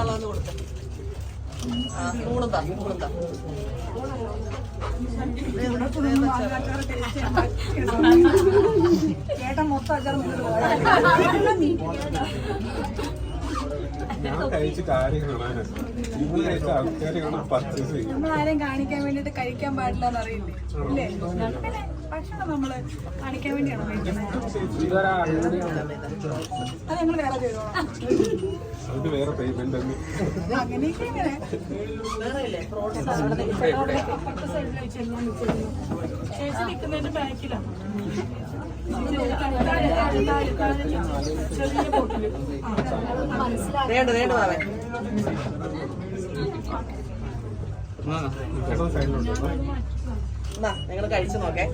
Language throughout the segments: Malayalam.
കൊടുക്കാനുള്ളതെന്ന് കൊടുത്ത് ആ സ്പൂണും താ സ്പൂണും താ. ചേട്ടൻ മൊത്തം ഞാൻ കഴിച്ചിട്ട് ആരെയും കാണാനല്ല ഇന്ന് കഴിച്ച ആൾക്കാരെ കാണാൻ പർച്ചേസ് ചെയ്യും. നമ്മൾ ആരെയും കാണിക്കാൻ വേണ്ടിട്ട് കഴിക്കാൻ പാടില്ല എന്ന് അറിയില്ലേ? ഇല്ലേ? പിന്നെ ഭക്ഷണം നമ്മൾ കാണിക്കാൻ വേണ്ടിയാണോ കഴിക്കുന്നത് അത് ഞങ്ങൾ വേറെ ചെയ്തോളാം അതിന് വേറെ പേയ്മെന്റ് ബോട്ടിൽ വേണ്ട വേണ്ട ചേട്ടൻ സൈഡിലുണ്ടോ നിങ്ങൾ കഴിച്ചു നോക്കേ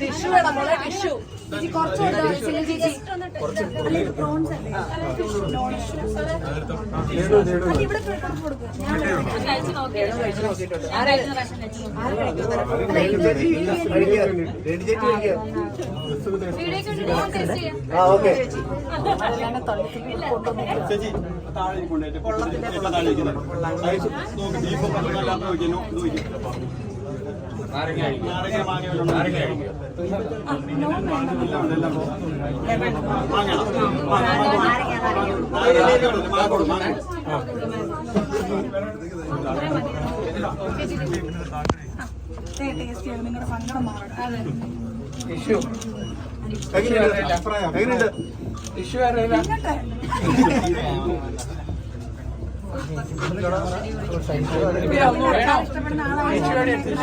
ടിഷ്യൂ വേണം മോളെ ടിഷ്യൂ കഴിച്ചു ഇഷ്യൂ താഴെ വെക്കുന്നത് നോക്ക് ഇഷ്ടപ്പെടുന്ന ആളാണ്.